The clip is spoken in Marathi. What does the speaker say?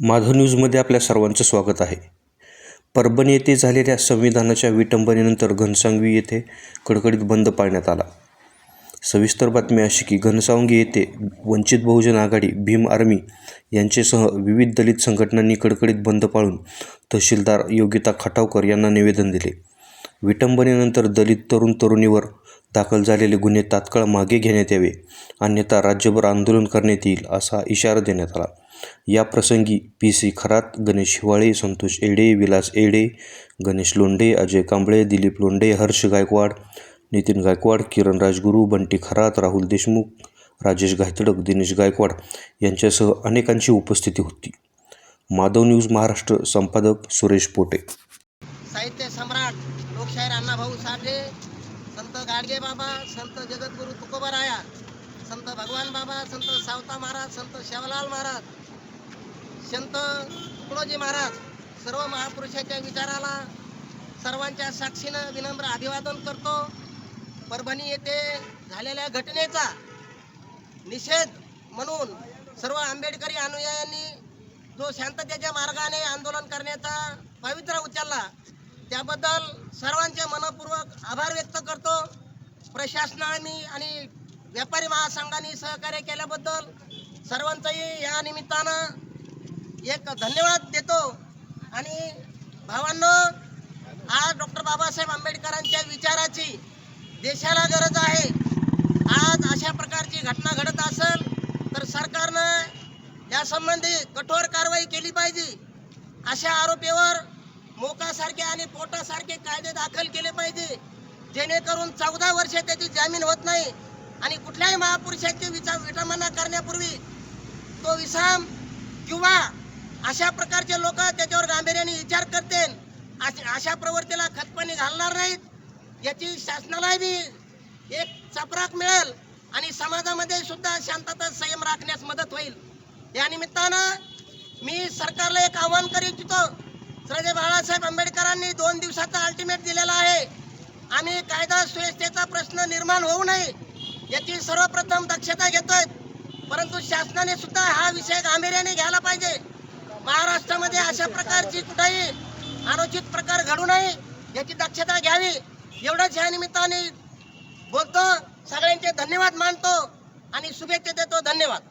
माधव न्यूजमध्ये आपल्या सर्वांचं स्वागत आहे. परभणी येथे झालेल्या संविधानाच्या विटंबनेनंतर घनसावंगी येथे कडकडीत बंद पाळण्यात आला. सविस्तर बातमी अशी की घनसावंगी येथे वंचित बहुजन आघाडी भीम आर्मी यांचेसह विविध दलित संघटनांनी कडकडीत बंद पाळून तहसीलदार योगिता खटावकर यांना निवेदन दिले. विटंबनेनंतर दलित तरुण तरुणीवर दाखल झालेले गुन्हे तात्काळ मागे घेण्यात यावे अन्यथा राज्यभर आंदोलन करण्यात येईल असा इशारा देण्यात आला. या प्रसंगी पी सी खरात गणेश हिवाळे संतोष एडे विलास एडे गणेश लोंढे अजय कांबळे दिलीप लोंढे हर्ष गायकवाड नितीन गायकवाड किरण राजगुरू बंटी खरात राहुल देशमुख राजेश गायतडक दिनेश गायकवाड यांच्यासह अनेकांची उपस्थिती होती. माधव न्यूज महाराष्ट्र संपादक सुरेश पोटे. साहित्य सम्राट लोकशाहीर अण्णाभाऊ साठे संत गाडगे बाबा संत जगद्गुरू तुकोबाराया संत भगवान बाबा संत सावता महाराज संत शेवलाल महाराज संत तुकडोजी महाराज सर्व महापुरुषाच्या विचाराला सर्वांच्या साक्षीनं विनम्र अभिवादन करतो. परभणी येथे झालेल्या घटनेचा निषेध म्हणून सर्व आंबेडकरी अनुयायांनी जो शांततेच्या मार्गाने आंदोलन करण्याचा पवित्र उचलला त्याबद्दल सर्वांचे मनपूर्वक आभार व्यक्त करतो. प्रशासनाने आणि व्यापारी महासंघाने सहकार्य केल्याबद्दल सर्वांचंही या निमित्तानं एक धन्यवाद देतो. आणि भावांनो आज डॉक्टर बाबासाहेब आंबेडकरांच्या विचाराची देशाला गरज आहे. आज अशा प्रकारची घटना घडत असेल तर सरकारनं यासंबंधी कठोर कारवाई केली पाहिजे. अशा आरोपीवर मोकासारखे आणि पोटासारखे कायदे दाखल केले पाहिजे. जेणेकरून चौदा वर्ष त्याची जामीन होत नाही आणि कुठल्याही महापुरुषाची विचार विटंबना करण्यापूर्वी तो विसाम किंवा अशा प्रकारचे लोक त्याच्यावर गांभीर्याने विचार करते अशा प्रवृत्तीला खतपाणी घालणार नाहीत. याची शासनाला बी एक चपराक मिळेल आणि समाजामध्ये सुद्धा शांतता संयम राखण्यास मदत होईल. या निमित्तानं मी सरकारला एक आव्हान करू इच्छितो. श्रद्धे बाळासाहेब आंबेडकरांनी दोन दिवसाचा अल्टिमेट दिलेला आहे. आम्ही कायदा सुव्यवस्थेचा प्रश्न निर्माण होऊ नये याची सर्वप्रथम दक्षता घेतोय. परंतु शासनाने सुद्धा हा विषय गांभीर्याने घ्यायला पाहिजे. महाराष्ट्रामध्ये अशा प्रकारची कुठेही अनुचित प्रकार घडू नये याची दक्षता घ्यावी. एवढंच या निमित्ताने बोलतो. सगळ्यांचे धन्यवाद मानतो आणि शुभेच्छा देतो. धन्यवाद.